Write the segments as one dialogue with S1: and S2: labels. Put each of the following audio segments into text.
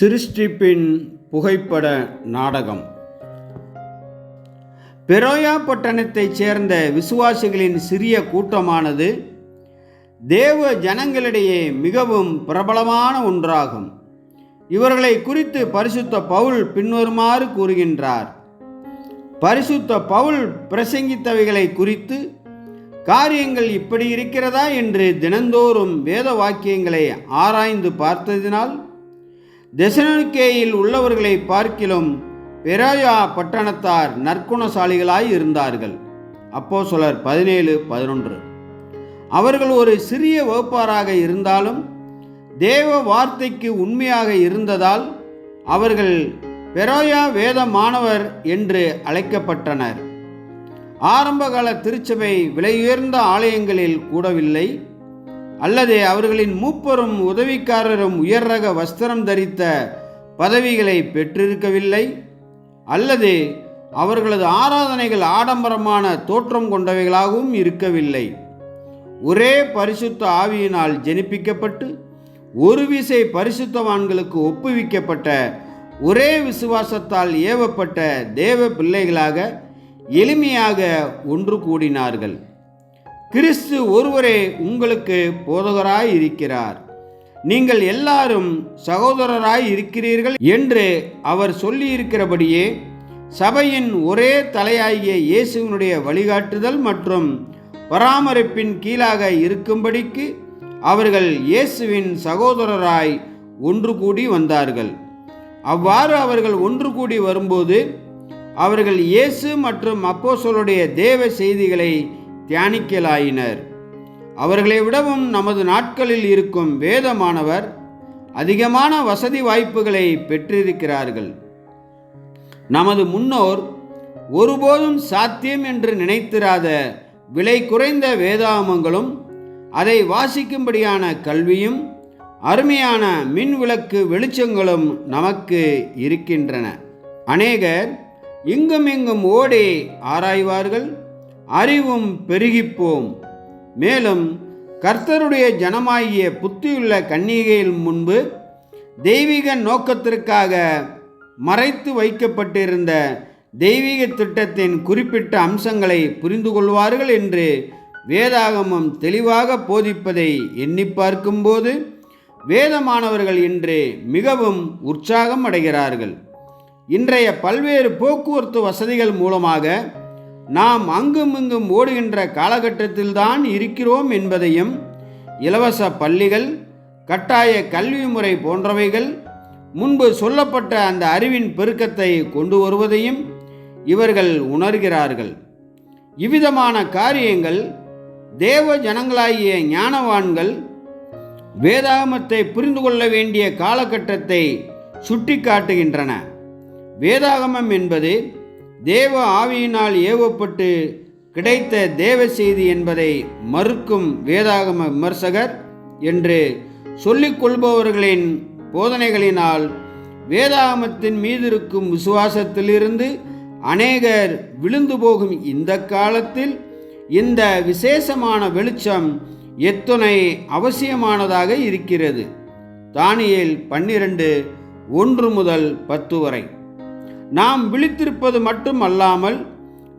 S1: சிருஷ்டிப்பின் புகைப்பட நாடகம். பெரோயா பட்டணத்தைச் சேர்ந்த விசுவாசிகளின் சிறிய கூட்டமானது தேவ ஜனங்களிடையே மிகவும் பிரபலமான ஒன்றாகும். இவர்களை குறித்து பரிசுத்த பவுல் பின்வருமாறு கூறுகின்றார். பரிசுத்த பவுல் பிரசங்கித்தவைகளை குறித்து காரியங்கள் இப்படி இருக்கிறதா? என்று தினந்தோறும் வேத வாக்கியங்களை ஆராய்ந்து பார்த்ததினால் தெசனுக்கேயில் உள்ளவர்களை பார்க்கிலும் பெராயா பட்டணத்தார் நற்குணசாலிகளாய் இருந்தார்கள். அப்போ சொலர் பதினேழு பதினொன்று. அவர்கள் ஒரு சிறிய வகுப்பாராக இருந்தாலும் தேவ வார்த்தைக்கு உண்மையாக இருந்ததால் அவர்கள் பெரோயா வேத மாணவர் என்று அழைக்கப்பட்டனர். ஆரம்பகால திருச்சபை விலையுயர்ந்த ஆலயங்களில் கூடவில்லை. அல்லது அவர்களின் மூப்பரும் உதவிக்காரரும் உயர் ரக வஸ்திரம் தரித்த பதவிகளை பெற்றிருக்கவில்லை அல்லது அவர்களது ஆராதனைகள் ஆடம்பரமான தோற்றம் கொண்டவைகளாகவும் இருக்கவில்லை. ஒரே பரிசுத்த ஆவியினால் ஜெனிப்பிக்கப்பட்டு ஒரு விசை பரிசுத்தவான்களுக்கு ஒப்புவிக்கப்பட்ட ஒரே விசுவாசத்தால் ஏவப்பட்ட தேவ பிள்ளைகளாக எளிமையாக ஒன்று கூடினார்கள். கிறிஸ்து ஒருவரே உங்களுக்கு போதகராய் இருக்கிறார் நீங்கள் எல்லாரும் சகோதரராய் இருக்கிறீர்கள் என்று அவர் சொல்லியிருக்கிறபடியே சபையின் ஒரே தலையாகிய இயேசுவினுடைய வழிகாட்டுதல் மற்றும் பராமரிப்பின் கீழாக இருக்கும்படிக்கு அவர்கள் இயேசுவின் சகோதரராய் ஒன்று கூடி வந்தார்கள். அவ்வாறு அவர்கள் ஒன்று கூடி வரும்போது அவர்கள் இயேசு மற்றும் அப்போஸ்தலருடைய தேவ செய்திகளை தியானிக்கலாயினர். அவர்களை விடவும் நமது நாட்களில் இருக்கும் வேதமானவர் அதிகமான வசதி வாய்ப்புகளை பெற்றிருக்கிறார்கள். நமது முன்னோர் ஒருபோதும் சாத்தியம் என்று நினைத்திராத விலை குறைந்த வேதாமங்களும் அதை வாசிக்கும்படியான கல்வியும் அருமையான மின் விளக்கு வெளிச்சங்களும் நமக்கு இருக்கின்றன. அநேகர் இங்கும் இங்கும் ஓடி ஆராய்வார்கள். அறிவும் பெருகிப்போம். மேலும் கர்த்தருடைய ஜனமாகிய புத்தியுள்ள கன்னிகையில் முன்பு தெய்வீக நோக்கத்திற்காக மறைத்து வைக்கப்பட்டிருந்த தெய்வீக திட்டத்தின் குறிப்பிட்ட அம்சங்களை புரிந்து கொள்வார்கள் என்று வேதாகமம் தெளிவாக போதிப்பதை எண்ணி பார்க்கும்போது வேதமானவர்கள் இன்று மிகவும் உற்சாகம் அடைகிறார்கள். இன்றைய பல்வேறு போக்குவரத்து வசதிகள் மூலமாக நாம் அங்கும் இங்கும் ஓடுகின்ற காலகட்டத்தில்தான் இருக்கிறோம் என்பதையும் இலவச பள்ளிகள் கட்டாய கல்வி முறை போன்றவைகள் முன்பு சொல்லப்பட்ட அந்த அறிவின் பெருக்கத்தை கொண்டு வருவதையும் இவர்கள் உணர்கிறார்கள். இவ்விதமான காரியங்கள் தேவ ஜனங்களாகிய ஞானவான்கள் வேதாகமத்தை புரிந்து கொள்ள வேண்டிய காலகட்டத்தை சுட்டி காட்டுகின்றன வேதாகமம் என்பது தேவ ஆவியினால் ஏவப்பட்டு கிடைத்த தேவ செய்தி என்பதை மறுக்கும் வேதாகம விமர்சகர் என்று சொல்லிக் கொள்பவர்களின் போதனைகளினால் வேதாகமத்தின் மீது இருக்கும் விசுவாசத்திலிருந்து அநேகர் விழுந்து போகும் இந்த காலத்தில் இந்த விசேஷமான வெளிச்சம் எத்தனை அவசியமானதாக இருக்கிறது. தானியில் பன்னிரண்டு ஒன்று முதல் பத்து வரை. நாம் விழித்திருப்பது மட்டும் அல்லாமல்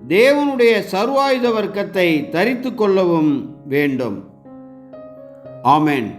S1: தேவனுடைய சர்வாயுத வர்க்கத்தை தரித்து கொள்ளவும் வேண்டும். ஆமேன்.